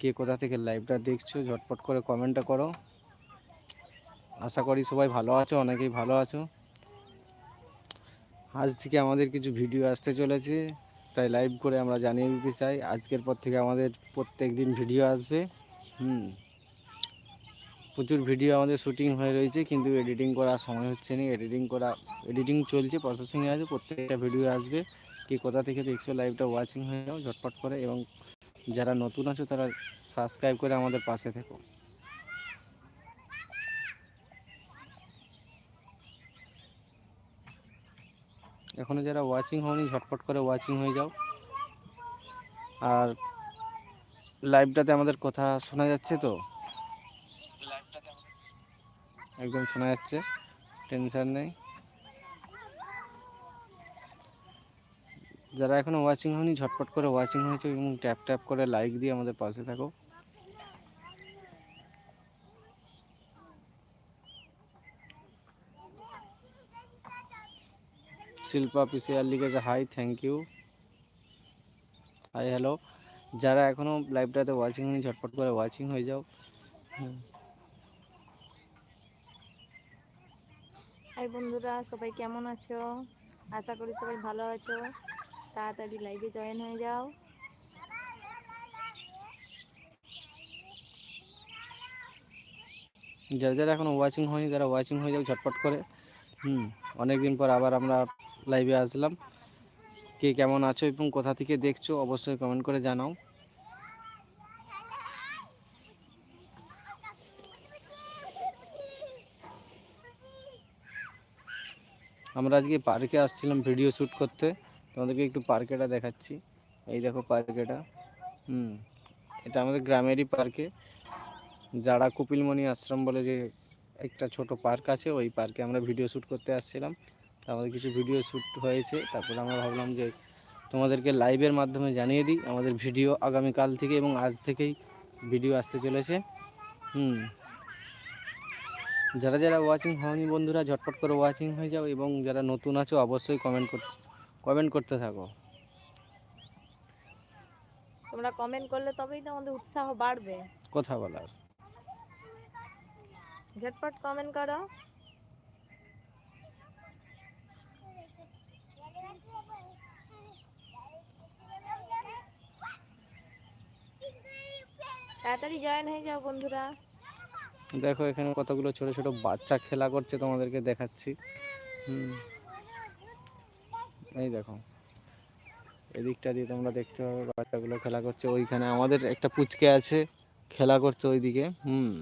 কে কোথা থেকে লাইভটা দেখছ, ঝটপট করে কমেন্টটা করো। আশা করি সবাই ভালো আছো, অনেকেই ভালো আছো। আজ থেকে আমাদের কিছু ভিডিও আসতে চলেছে, তাই লাইভ করে আমরা জানিয়ে দিতে চাই, আজকের পর থেকে আমাদের প্রত্যেক দিন ভিডিও আসবে। হুম, প্রচুর ভিডিও আমাদের শুটিং হয়ে রয়েছে, কিন্তু এডিটিং করার সময় হচ্ছে না এডিটিং করা এডিটিং চলছে প্রসেসিংয়ে আছে, প্রত্যেকটা ভিডিও আসবে। কে কোথা থেকে দেখছ লাইভটা ওয়াচিং হয়ে যাও, ঝটপট করে, এবং যারা নতুন আছো, তারা সাবস্ক্রাইব করে আমাদের পাশে থেকো। এখনও যারা ওয়াচিং হয়নি ঝটপট করে ওয়াচিং হয়ে যাও। আর লাইভটাতে আমাদের কথা শোনা যাচ্ছে তো? একদম শোনা যাচ্ছে টেনশন নেই। যারা এখনও ওয়াচিং হয়নি, ঝটপট করে ওয়াচিং হয়েছে এবং ট্যাপ ট্যাপ করে লাইক দিয়ে আমাদের পাশে থাকো। শিল্পা পিসিআর লিখেছে hi thank you hi hello যারা এখনও লাইভটাতে ওয়াচিং হয়নি, ঝটপট করে ওয়াচিং হয়ে যাও। হাই বন্ধুরা, সবাই কেমন আছো? আশা করি সবাই ভালো আছো। তাড়াতাড়ি লাইভে জয়েন হয়ে যাও। যারা যারা এখনও ওয়াচিং হয়নি, তারা ওয়াচিং হয়ে যাও ঝটপট করে। হুম অনেক দিন পর আবার আমরা লাইভে আসলাম। কে কেমন আছো এবং কোথা থেকে দেখছ, অবশ্যই কমেন্ট করে জানাও। আমরা আজকে পার্কে আসছিলাম ভিডিও শ্যুট করতে। তোমাদেরকে একটু পার্কেটা দেখাচ্ছি। এই দেখো পার্কেটা হুম, এটা আমাদের গ্রামেরই পার্কে যারা কপিলমণি আশ্রম বলে যে একটা ছোট পার্ক আছে, ওই পার্কে আমরা ভিডিও শ্যুট করতে আসছিলাম। আমাদের কিছু ভিডিও শ্যুট হয়েছে। তারপরে আমরা ভাবলাম যে তোমাদেরকে লাইভের মাধ্যমে জানিয়ে দিই, আমাদের ভিডিও আগামীকাল থেকে এবং আজ থেকেই ভিডিও আসতে চলেছে। হুম, যারা যারা ওয়াচিং হয়নি বন্ধুরা, ঝটপট করে ওয়াচিং হয়ে যাও এবং যারা নতুন আছো, অবশ্যই কমেন্ট করতে কমেন্ট করতে থাকো। তোমরা কমেন্ট করলে তবেই তো আমাদের উৎসাহ বাড়বে। কথা বলার। ঝটপট কমেন্ট করো। তাড়াতাড়ি জয়েন হয়ে যাও বন্ধুরা। দেখো এখানে কতগুলো ছোট ছোট বাচ্চা খেলা করছে তোমাদেরকে দেখাচ্ছি। হুম। এই দেখো। এদিকটা দিয়ে তোমরা দেখতে পাবে, বাচ্চাগুলো খেলা করছে। ওইখানে আমাদের একটা পুচকে আছে, খেলা করছে ওইদিকে। হুম।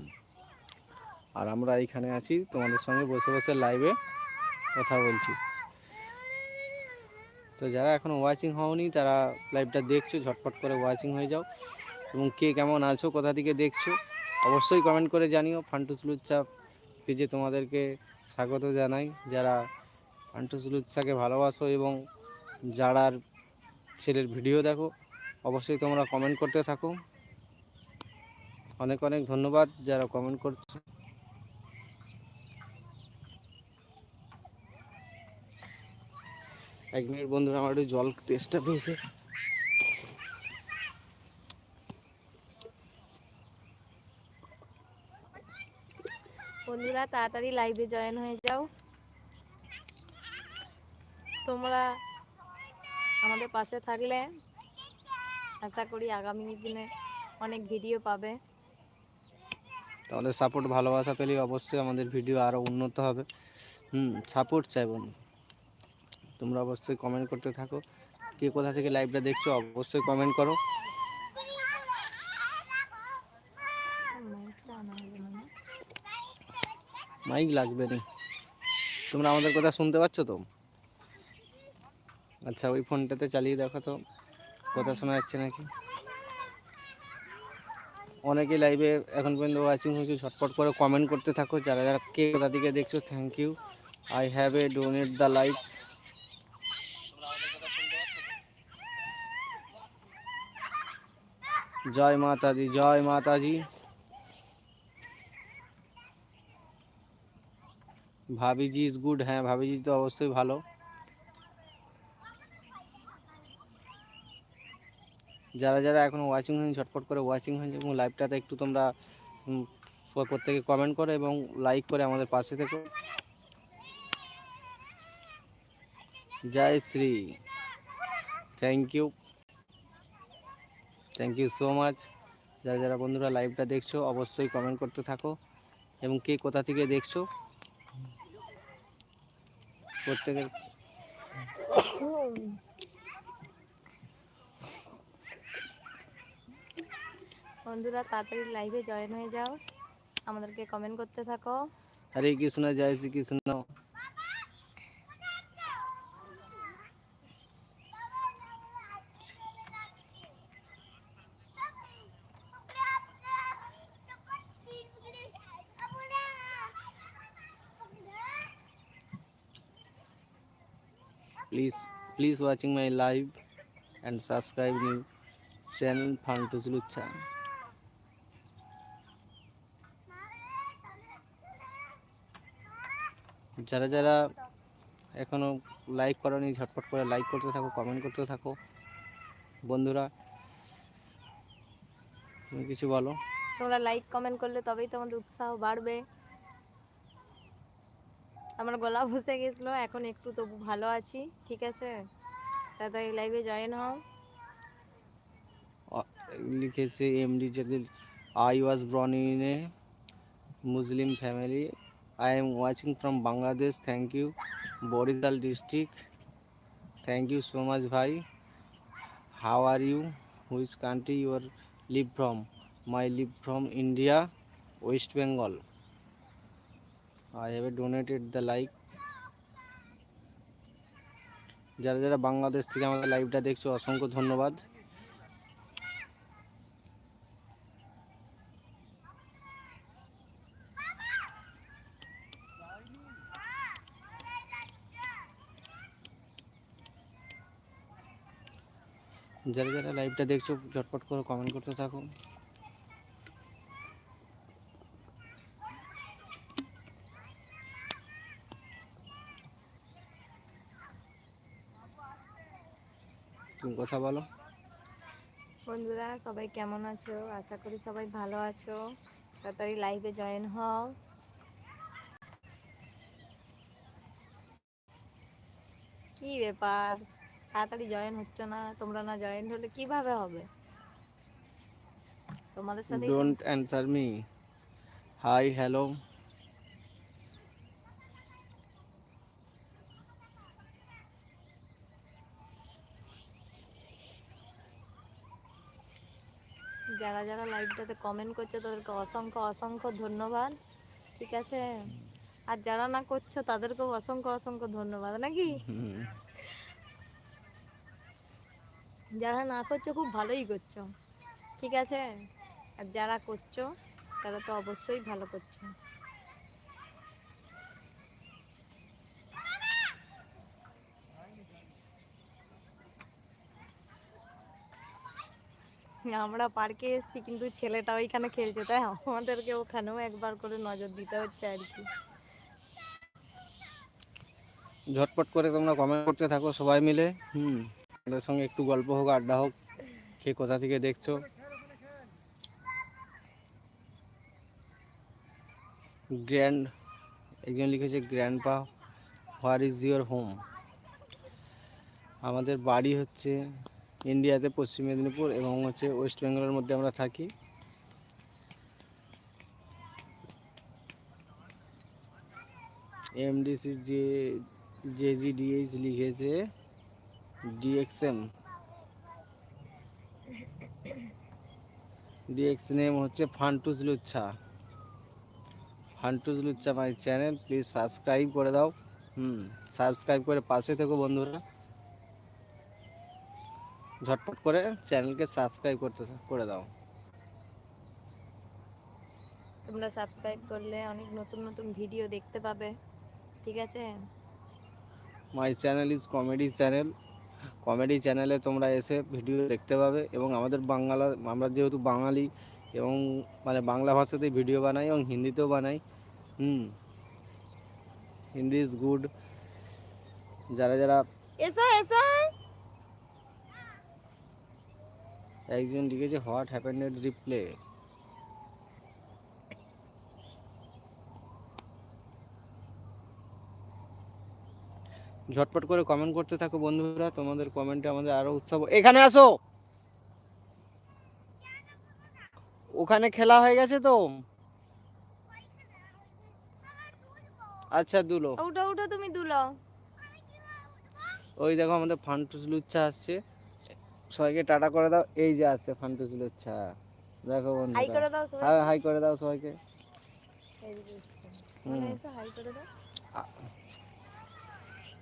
আর আমরা এইখানে আছি, তোমাদের সঙ্গে বসে বসে লাইভে কথা বলছি। তো যারা এখন ওয়াচিং হওনি, তারা লাইভটা দেখছ, ঝটপট করে ওয়াচিং হয়ে যাও। এবং কে কেমন আছো, কোথা থেকে দেখছ, অবশ্যই কমেন্ট করে জানিও। ফান্টুস লুচ্চা পেজে তোমাদেরকে স্বাগত জানাই। যারা ফান্টুস লুচ্চাকে ভালোবাসো এবং যারার ছেলের ভিডিও দেখো, অবশ্যই তোমরা কমেন্ট করতে থাকো। অনেক অনেক ধন্যবাদ যারা কমেন্ট করছ। এক মিনিট বন্ধুরা, আমার একটু জল তেষ্টা পেয়েছে। বন্ধুরা, তাড়াতাড়ি লাইভে জয়েন হয়ে যাও। তোমরা আমাদের পাশে থাকলে আশা করি আগামী দিনে অনেক ভিডিও পাবে। তাহলে সাপোর্ট ভালোবাসা পেলে অবশ্যই আমাদের ভিডিও আরও উন্নত হবে। হুম সাপোর্ট চাই বন্ধু। তোমরা অবশ্যই কমেন্ট করতে থাকো। কে কোথা থেকে লাইভটা দেখছ অবশ্যই কমেন্ট করো। মাইক লাগবে না। তোমরা আমাদের কথা শুনতে পাচ্ছ তো? আচ্ছা ওই ফোনটাতে চালিয়ে দেখো তো, কথা শোনা যাচ্ছে নাকি? অনেকে লাইভে এখন পর্যন্ত ওয়াচিং হয়েছে, ঝটপট করে কমেন্ট করতে থাকো, যারা যারা কে কোথা দেখছ thank you I have a donate the like জয় মাতা দি জয় মাতাজি। ভাবিজি ইজ গুড হ্যাঁ ভাবিজি তো অবশ্যই ভালো। যারা যারা এখনও ওয়াচিং হয়নি, ঝটপট করে ওয়াচিং হয়েছে এবং লাইভটাতে একটু তোমরা প্রত্যেকে কমেন্ট করো এবং লাইক করে আমাদের পাশে থেকো। জয় Shri. Thank you thank you so much যারা যারা বন্ধুরা লাইভটা দেখছ, অবশ্যই কমেন্ট করতে থাকো। এবং কে কোথা থেকে দেখছ? প্রত্যেকের বন্ধুরা তাড়াতাড়ি লাইভে জয়েন হয়ে যাও আমাদেরকে কমেন্ট করতে থাকো হরে কৃষ্ণ জয় Shri Krishna please please watching my live and subscribe new channel Fantus Lucha যারা যারা এখনও লাইক করনি ঝটপট করে লাইক করতে থাকো কমেন্ট করতে থাকো। বন্ধুরা তুমি কিছু বলো? তোমরা লাইক কমেন্ট করলে তবেই তোমাদের উৎসাহ বাড়বে। আমার গলা বসে গেছিল এখন একটু তবু ভালো আছি ঠিক আছে? তাড়াতাড়ি লাইভে জয়েন হও। লিখেছে এমডি যেদিন I was born in a Muslim family I am watching from Bangladesh thank you Barisal district thank you so much ভাই how are you which country your live from my live from India West Bengal I have donated the like যারা যারা বাংলাদেশ থেকে আমাদের লাইভটা দেখছ, অসংখ্য ধন্যবাদ। যারা যারা লাইভটা দেখছ, ঝটপট করে কমেন্ট করতে থাকো। কথা বলো। বন্ধুরা, সবাই কেমন আছো? আশা করি সবাই ভালো আছো। তাড়াতাড়ি লাইভে জয়েন হও। কি ব্যাপার? তাড়াতাড়ি জয়েন হচ্ছে না তোমরা না জয়েন হলে কীভাবে হবে? তোমাদের সাথে don't answer me hi hello যারা যারা লাইভটাতে কমেন্ট করছে তাদেরকে অসংখ্য অসংখ্য ধন্যবাদ ঠিক আছে? আর যারা না করছ তাদেরকেও অসংখ্য অসংখ্য ধন্যবাদ নাকি? যারা না করছ খুব ভালোই করছ। ঠিক আছে? আর যারা করছ, তারা তো অবশ্যই ভালো করছ। আমরা পার্কে এসেছি, কিন্তু ছেলেটা ওইখানে খেলছে। তাই আমাদেরকে ওখানেও একবার করে নজর দিতে হচ্ছে আর কি। ঝটপট করে তোমরা কমেন্ট করতে থাকো সবাই মিলে। হুম। আমাদের সঙ্গে একটু গল্প হোক, আড্ডা হোক, কে কোথা থেকে দেখছ? গ্র্যান্ড একজন লিখেছে গ্র্যান্ড পা হোয়ার ইজ ইউর হোম আমাদের বাড়ি হচ্ছে ইন্ডিয়াতে, পশ্চিম মেদিনীপুর এবং হচ্ছে ওয়েস্ট বেঙ্গলের মধ্যে আমরা থাকি। এমডিসি যে জেজিডিএইচ লিখেছে D X M D X name হচ্ছে ফান্টুস লুচ্ছা। ফান্টুস লুচ্ছা মাই চ্যানেল প্লিজ সাবস্ক্রাইব করে দাও। হুম সাবস্ক্রাইব করে পাশে থেকো বন্ধুরা। ঝটপট করে চ্যানেলকে সাবস্ক্রাইব করতে করে দাও। তোমরা সাবস্ক্রাইব করলে অনেক নতুন নতুন ভিডিও দেখতে পাবে। ঠিক আছে? My channel is comedy channel comedy চ্যানেলে তোমরা এসে ভিডিও দেখতে পাবে এবং আমাদের বাংলা আমরা যেহেতু বাঙালি এবং মানে বাংলা ভাষাতেই ভিডিও বানাই এবং হিন্দিতেও বানাই হুম হিন্দি ইজ গুড যারা যারা এসো এসো। একজন লিখেছে হোয়াট হ্যাপেন্ড রিপ্লে ঝটপট করে কমেন্ট করতে থাকো বন্ধুরা তোমাদের কমেন্টে আমাদের আরও উৎসাহ এখানে আসো! ওখানে খেলা হয়ে গেছে তো? আচ্ছা দুলো। উঠো উঠো তুমি দুলো। ওই দেখো আমাদের ফান্টুস লুচ্ছা আসছে। সবাইকে টাটা করে দাও এই যে আসছে ফান্টুস লুচ্ছা। দেখো হাই করে দাও সবাই হাই করে দাও সবাইকে। এসো হাই করে দাও।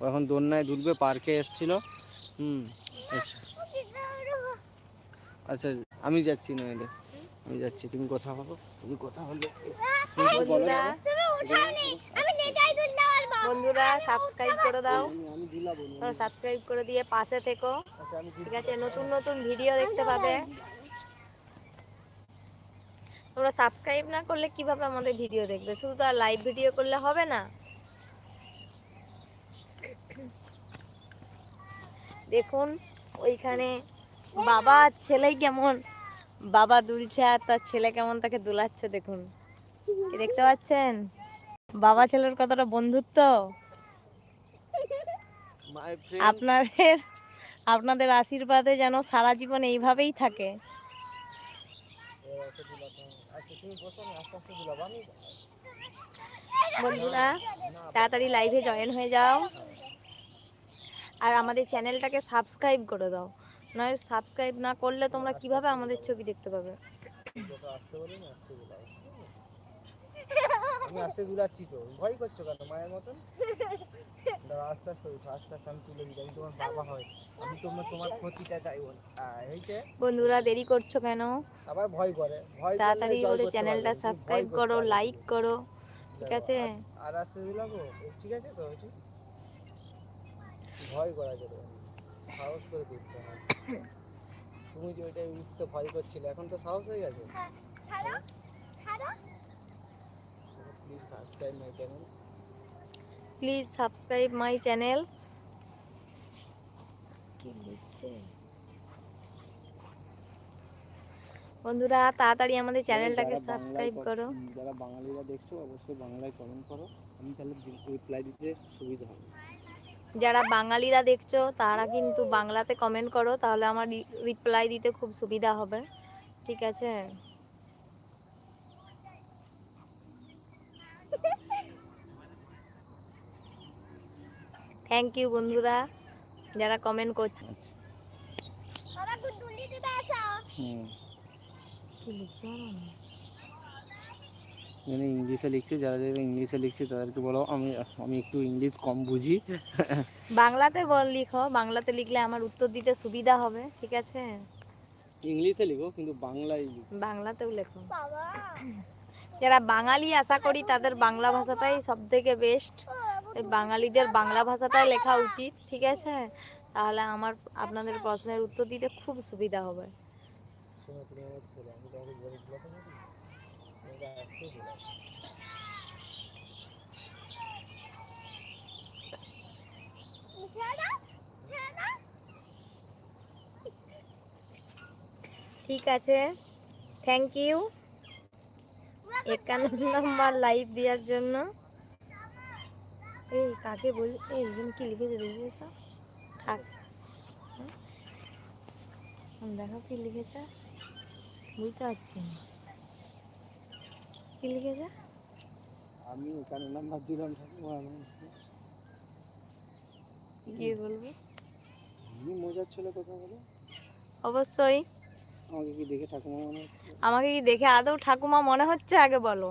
এখন দোলনায় দুলবে পার্কে এসছিল। হুম আচ্ছা। আচ্ছা আমি যাচ্ছি নইলে আমি যাচ্ছি, তুমি কথা বলো। তুমি কথা বলো বন্ধুরা সাবস্ক্রাইব করে দাও। না। সাবস্ক্রাইব করে দিয়ে পাশে থেকো। ঠিক আছে, নতুন নতুন ভিডিও দেখতে পাবে। তোমরা সাবস্ক্রাইব না করলে কীভাবে আমাদের ভিডিও দেখবে? শুধু তো আর লাইভ ভিডিও করলে হবে না। দেখুন ওইখানে বাবা আর ছেলে কেমন? বাবা দুলছে আর তার ছেলে কেমন তাকে দুলাচ্ছে দেখুন। কি দেখতে পাচ্ছেন? বাবা ছেলের কতটা বন্ধুত্ব? আপনাদের আপনাদের আশীর্বাদে যেন সারা জীবন এইভাবেই থাকে। বন্ধুরা তাড়াতাড়ি লাইভে জয়েন হয়ে যাও। আর আমাদের চ্যানেলটাকে সাবস্ক্রাইব করে দাও। নয় সাবস্ক্রাইব না করলে তোমরা কীভাবে আমাদের ছবি দেখতে পাবে? যত আসতে বলি না আসতে দুলাও আমি আস্তে দুলাচ্ছি তো। ভয় করছ কেন মায়ের মতন? আস্তে আস্তে উঠো আস্তে আস্তে আমি তুলে দিই আমি তোমার বাবা হয় আমি তোমার তোমার ক্ষতিটা চাইব হয়েছে? বন্ধুরা দেরি করছ কেন? আবার ভয় করে। ভয় তাড়াতাড়ি করে চ্যানেলটা সাবস্ক্রাইব করো লাইক করো ঠিক আছে? আর- আর দিলাবো? ঠিক আছে তো ভয় করা যাবে সাহস করে করতে হয়। তুমি যে ওইটাই উঠতে ভয় করছিলে এখন তো সাহস হয়ে গেছে? Please subscribe my channel please subscribe my channel কি লিখছে? বন্ধুরা তাড়াতাড়ি আমাদের চ্যানেলটাকে সাবস্ক্রাইব করো। যারা বাঙালিরা দেখছ অবশ্যই বাংলায় কমেন্ট করো। আমি তাহলে রিপ্লাই দিতে সুবিধা হবে। যারা বাঙালিরা দেখছ তারা কিন্তু বাংলাতে কমেন্ট করো তাহলে আমার রিপ্লাই দিতে খুব সুবিধা হবে। ঠিক আছে? থ্যাংক ইউ বন্ধুরা যারা কমেন্ট করছে আচ্ছা। কি লিখছে? মানে ইংলিশে লিখছে যারা যারা ইংলিশে লিখছে তাদেরকে বলো আমি আমি একটু ইংলিশ কম বুঝি বাংলাতে বল লিখো। বাংলাতে লিখলে আমার উত্তর দিতে সুবিধা হবে ঠিক আছে? ইংলিশে লিখো কিন্তু বাংলায় লিখো। বাংলাতেও লেখো। যারা বাঙালি আশা করি তাদের বাংলা ভাষাটাই সব থেকে বেস্ট বাঙালিদের বাংলা ভাষাটাই লেখা উচিত ঠিক আছে? তাহলে আমার আপনাদের প্রশ্নের উত্তর দিতে খুব সুবিধা হবে শোনো তুমি আমার ছেলে আমি তোমাকে বলে দিলাম নাকি তোমাকে আসতে দিলাম ঠিক আছে। থ্যাংক ইউ একান্ন নম্বর লাইভ দেওয়ার জন্য। এই কাকে বল, এই এখানে কি লিখেছে দেখবি সব? দেখো কি লিখেছে। বুঝতে পারছি না। কি লিখেছে আমি এখানে নাম্বার দিলাম ঠাকুমা কি বলব। আমি মজার ছেলে কথা বলো? অবশ্যই। আমাকে কি দেখে ঠাকুমা মনে হচ্ছে? আমাকে কি দেখে আদৌ ঠাকুমা মনে হচ্ছে? আগে বলো।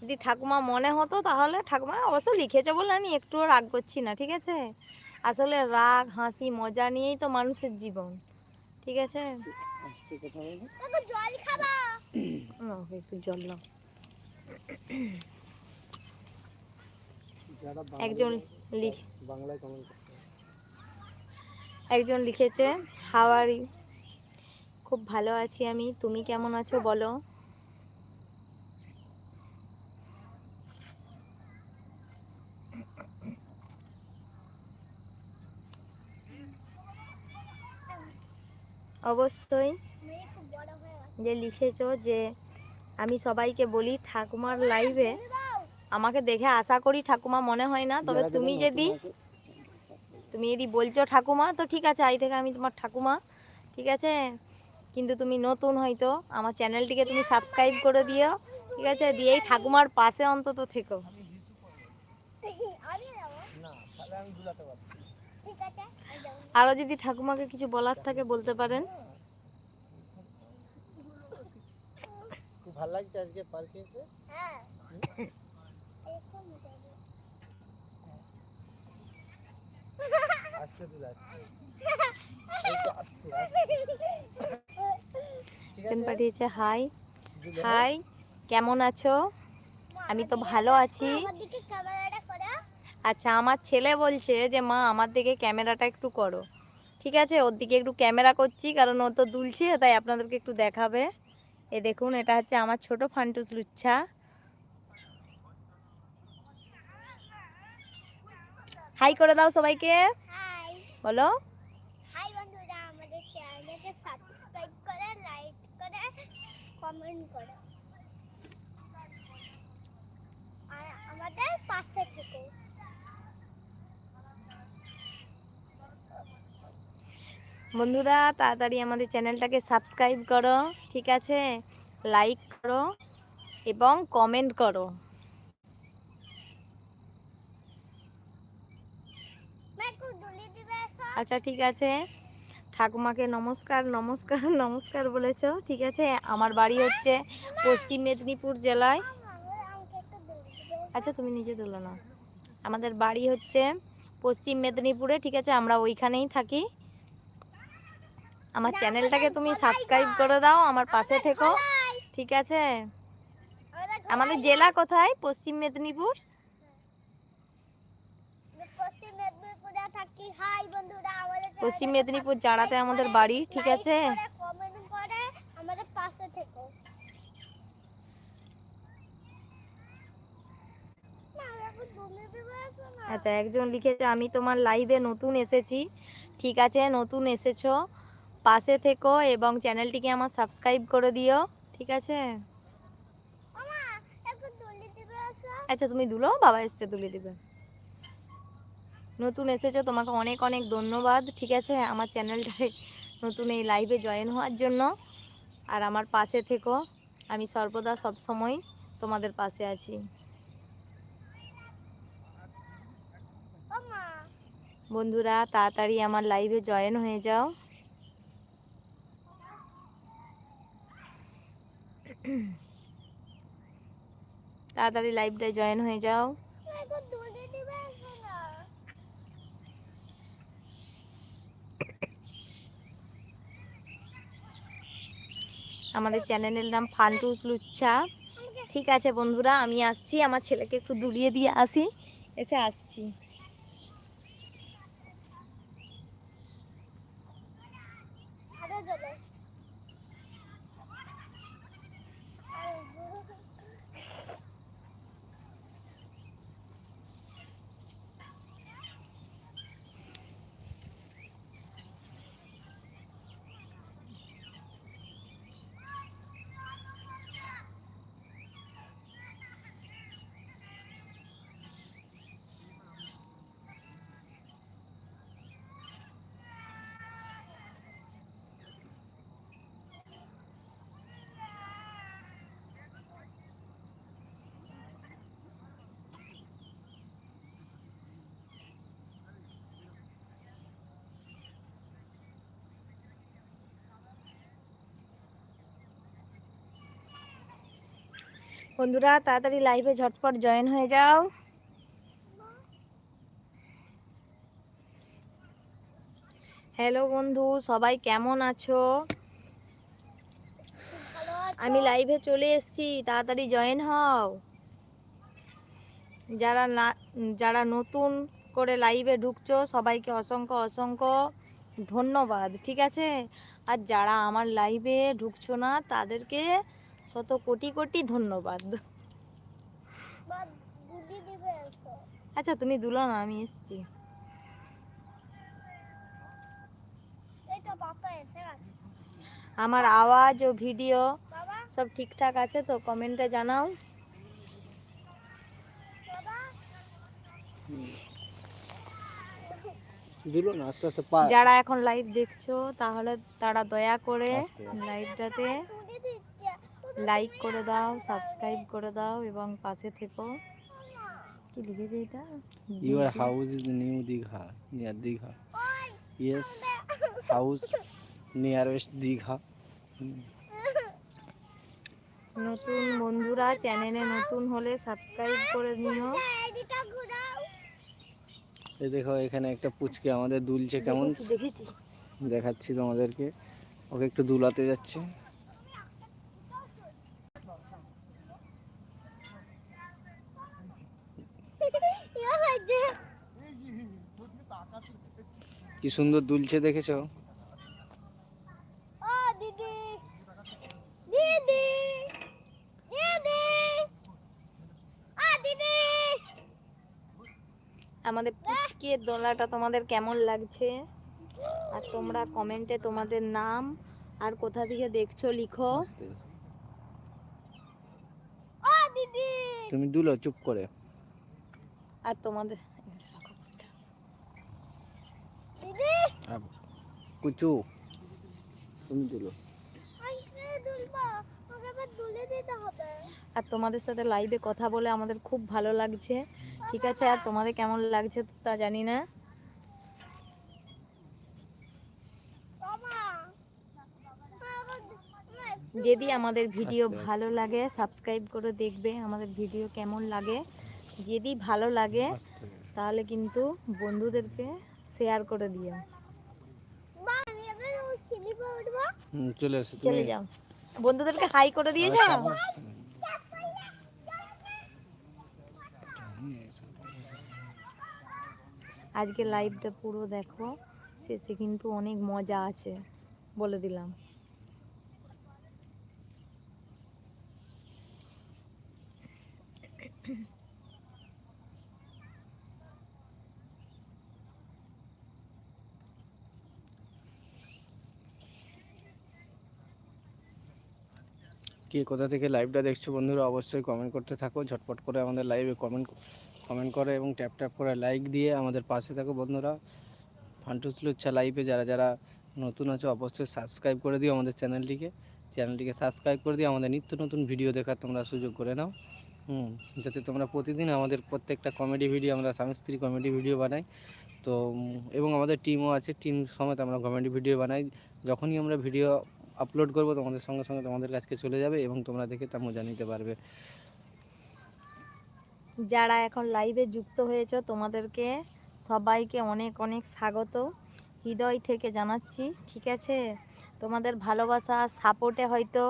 যদি ঠাকুমা মনে হতো তাহলে ঠাকুমা অবশ্য লিখেছে বলে আমি একটুও রাগ করছি না ঠিক আছে? আসলে রাগ হাসি মজা নিয়েই তো মানুষের জীবন ঠিক আছে? আসতে কথা বলো। একটু জল নাও একজন বাংলায়- লিখ বাংলায় কমেন্ট একজন লিখেছে হাওয়ারি খুব ভালো আছি আমি। তুমি কেমন আছো বলো? অবশ্যই যে লিখেছ যে আমি সবাইকে বলি ঠাকুমার লাইভে আমাকে দেখে আশা করি ঠাকুমা মনে হয় না তবে তুমি যদি তুমি যদি বলছো ঠাকুমা তো ঠিক আছে আই থেকে আমি তোমার ঠাকুমা ঠিক আছে? কিন্তু তুমি নতুন হয়তো আমার চ্যানেলটিকে তুমি সাবস্ক্রাইব করে দিও ঠিক আছে? দিয়েই ঠাকুমার পাশে অন্তত থেকো। আরও যদি ঠাকুমাকে কিছু বলার থাকে বলতে পারেন। ভালো লাগছে আজকে পার্কে এসে হ্যাঁ। আসতে তো আসতে আসতে। ঠিক পাঠিয়েছে হাই হাই কেমন আছো? আমি তো ভালো আছি। আমার দিকে ক্যামেরাটা করো। আচ্ছা আমার ছেলে বলছে যে মা আমার দিকে ক্যামেরাটা একটু করো। ঠিক আছে? ওর দিকে একটু ক্যামেরা করছি কারণ ও তো দুলছে তাই আপনাদেরকে একটু দেখাবে। এ দেখুন এটা হচ্ছে আমার ছোট ফান্টুস লুচ্ছা। হাই করে দাও সবাইকে। হাই বলো। হাই বন্ধুরা আমাদের চ্যানেলকে সাবস্ক্রাইব করে লাইক করে কমেন্ট করে। আর আমাদের পাশে থেকে বন্ধুরা, তাড়াতাড়ি আমাদের চ্যানেলটাকে সাবস্ক্রাইব করো, ঠিক আছে? লাইক করো এবং কমেন্ট করো। আচ্ছা ঠিক আছে। ঠাকুমাকে নমস্কার নমস্কার নমস্কার বলেছ, ঠিক আছে? আমার বাড়ি হচ্ছে পশ্চিম মেদিনীপুর জেলায়। আচ্ছা তুমি নিজে তুলো না। আমাদের বাড়ি হচ্ছে পশ্চিম মেদিনীপুরে, ঠিক আছে? আমরা ওইখানেই থাকি। আমার চ্যানেলটাকে তুমি সাবস্ক্রাইব করে দাও আমার পাশে থেকো। ঠিক আছে? আমাদের জেলা কোথায়? পশ্চিম মেদিনীপুর? পশ্চিম মেদিনীপুরে জাড়াতে আমাদের বাড়ি ঠিক আছে? আচ্ছা একজন লিখেছে আমি তোমার লাইভে নতুন এসেছি। ঠিক আছে নতুন এসেছ। পাশে থেকো এবং চ্যানেলটিকে আমার সাবস্ক্রাইব করে দিও ঠিক আছে? এসো আচ্ছা। তুমি দুলো বাবা এসছে তুলে দিবে। নতুন এসেছ তোমাকে অনেক অনেক ধন্যবাদ ঠিক আছে? আমার চ্যানেলটায় নতুন এই লাইভে জয়েন হওয়ার জন্য। আর আমার পাশে থেকো আমি সর্বদা সব সময় তোমাদের পাশে আছি। বন্ধুরা তাড়াতাড়ি আমার লাইভে জয়েন হয়ে যাও। তাড়াতাড়ি লাইভটায় জয়েন হয়ে যাও। আমাদের চ্যানেলের নাম ফান্টুস লুচ্ছা। ঠিক আছে বন্ধুরা, আমি আসছি, আমার ছেলেকে একটু দূরিয়ে দিয়ে আসি। এসে আসছি। বন্ধুরা তাড়াতাড়ি লাইভে ঝটপট জয়েন হয়ে যাও। হ্যালো বন্ধু সবাই কেমন আছো? আমি লাইভে চলে এসেছি তাড়াতাড়ি জয়েন হও। যারা না যারা নতুন করে লাইভে ঢুকছো সবাইকে অসংখ্য অসংখ্য ধন্যবাদ ঠিক আছে? আর যারা আমার লাইভে ঢুকছো না তাদেরকে শত কোটি কোটি ধন্যবাদ। আচ্ছা তুমি দুলো না আমি এসেছি। আমার আওয়াজ ও ভিডিও সব ঠিকঠাক আছে তো? কমেন্টে জানাও। যারা এখন লাইভ দেখছ তাহলে তারা দয়া করে লাইভটাতে লাইক করে দাও সাবস্ক্রাইব করে দাও এবং পাশে থেকো। কি লিখেছে এটা? Your house is new Digha near Digha yes house nearest Digha নতুন বন্ধুরা চ্যানেলে নতুন হলে সাবস্ক্রাইব করে নিও। এই দেখো এখানে একটা পুচকে আমাদের দুলছে কেমন? দেখেছি, দেখেছি। দেখাচ্ছি তোমাদেরকে। ওকে একটু দুলাতে যাচ্ছে ইয়ে হয়েছে কি সুন্দর দুলছে দেখেছ? ও দিদি দিদি দিদি আ দিদি। আমাদের পুচকির দোলাটা তোমাদের কেমন লাগছে? আর তোমরা কমেন্টে তোমাদের নাম আর কোথা থেকে দেখছ লিখো। তুমি দুলো চুপ করে। আর তোমাদের কুচু তুমি দুলো আর তোমাদের সাথে লাইভে কথা বলে আমাদের খুব ভালো লাগছে। ঠিক আছে আর তোমাদের কেমন লাগছে তা জানি না। যদি আমাদের ভিডিও। ভালো লাগে সাবস্ক্রাইব করে দেখবে আমাদের ভিডিও কেমন লাগে। যদি ভালো লাগে তাহলে কিন্তু বন্ধুদেরকে শেয়ার করে দিও চলে এসো চলে যাও। বন্ধুদেরকে হাই করে দিয়ে যাও। আজকে লাইভটা পুরো দেখো শেষে কিন্তু অনেক মজা আছে বলে দিলাম। কে, কোথা থেকে লাইভটা দেখছ বন্ধুরা অবশ্যই কমেন্ট করতে থাকো, ঝটপট করে আমাদের লাইভে কমেন্ট কমেন্ট করে এবং ট্যাপ ট্যাপ করে লাইক দিয়ে আমাদের পাশে থাকো বন্ধুরা। ফান্টুস লুচ্ছা লাইভে যারা যারা নতুন আছো অবশ্যই সাবস্ক্রাইব করে দিও আমাদের চ্যানেলটিকে চ্যানেলটিকে সাবস্ক্রাইব করে দিয়ে আমাদের নিত্য নতুন ভিডিও দেখার তোমরা সুযোগ করে নাও। হুম, যাতে তোমরা প্রতিদিন আমাদের প্রত্যেকটা কমেডি ভিডিও আমরা স্বামী স্ত্রী কমেডি ভিডিও বানাই। তো, এবং আমাদের টিমও আছে টিম সমেত আমরা কমেডি ভিডিও বানাই। যখনই আমরা ভিডিও আপলোড করব, তোমাদের সঙ্গে সঙ্গে তোমাদের কাছে চলে যাবে এবং তোমরা দেখে তা মজা নিতে পারবে। যারা এখন লাইভে যুক্ত হয়েছে, তোমাদেরকে সবাইকে অনেক অনেক স্বাগত। হৃদয় থেকে জানাচ্ছি, ঠিক আছে? তোমাদের ভালোবাসা সাপোর্টে হয়তো,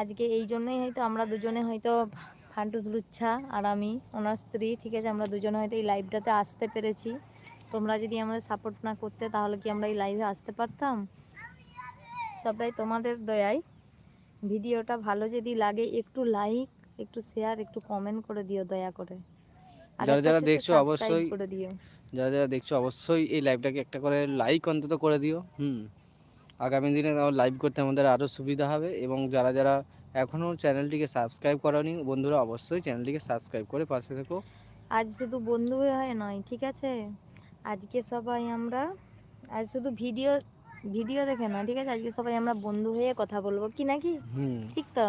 আজকে এই জন্যই হয়তো আমরা দুজনে হয়তো ফান্টুস লুচ্ছা আর আমি, ওনার স্ত্রী, ঠিক আছে? আমরা দুজনে হয়তো এই লাইভটাতে আসতে পেরেছি। তোমরা যদি আমাদের সাপোর্ট না করতে, তাহলে কি আমরা এই লাইভে আসতে পারতাম? সবটাই তোমাদের দয়ায়। ভিডিওটা ভালো যদি লাগে একটু লাইক একটু শেয়ার একটু কমেন্ট করে দিও দয়া করে। আর যারা যারা দেখছ অবশ্যই করে দিও। যারা যারা দেখছ অবশ্যই এই লাইভটাকে একটা করে লাইক অন্তত করে দিও হুম। আগামী দিনে লাইভ করতে আমাদের আরও সুবিধা হবে এবং যারা যারা এখনও চ্যানেলটিকে সাবস্ক্রাইব করনি বন্ধুরা অবশ্যই চ্যানেলটিকে সাবস্ক্রাইব করে পাশে থেকো। আজ শুধু বন্ধু হয় নয় ঠিক আছে? আজকে সবাই আমরা আজ শুধু ভিডিও ভিডিও দেখে না ঠিক আছে? আজকে সবাই আমরা বন্ধু হয়ে কথা বলব কি নাকি? ঠিক তো?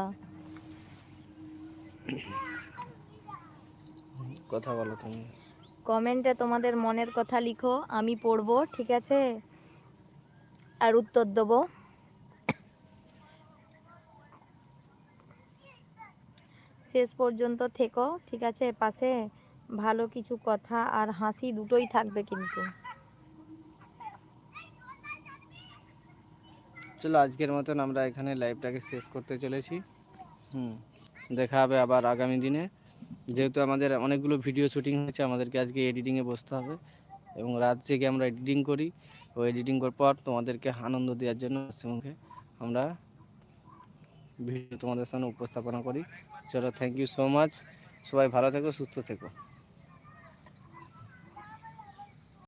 কথা বলো তুমি। কমেন্টে তোমাদের মনের কথা লিখো আমি পড়ব ঠিক আছে? আর উত্তর দেবো। শেষ পর্যন্ত থেকো ঠিক আছে? পাশে ভালো কিছু কথা আর হাসি দুটোই থাকবে কিন্তু। চলো আজকের মতন আমরা এখানে লাইভটাকে শেষ করতে চলেছি। হুম, দেখা হবে আবার আগামী দিনে। যেহেতু আমাদের অনেকগুলো ভিডিও শুটিং হয়েছে, আমাদেরকে আজকে এডিটিংয়ে বসতে হবে এবং রাত জেগে আমরা এডিটিং করি। ও এডিটিং করার পর তোমাদেরকে আনন্দ দেওয়ার জন্য মুখে আমরা ভিডিও তোমাদের সামনে উপস্থাপনা করি। চলো থ্যাংক ইউ সো মাচ সবাই ভালো থেকো, সুস্থ থেকো।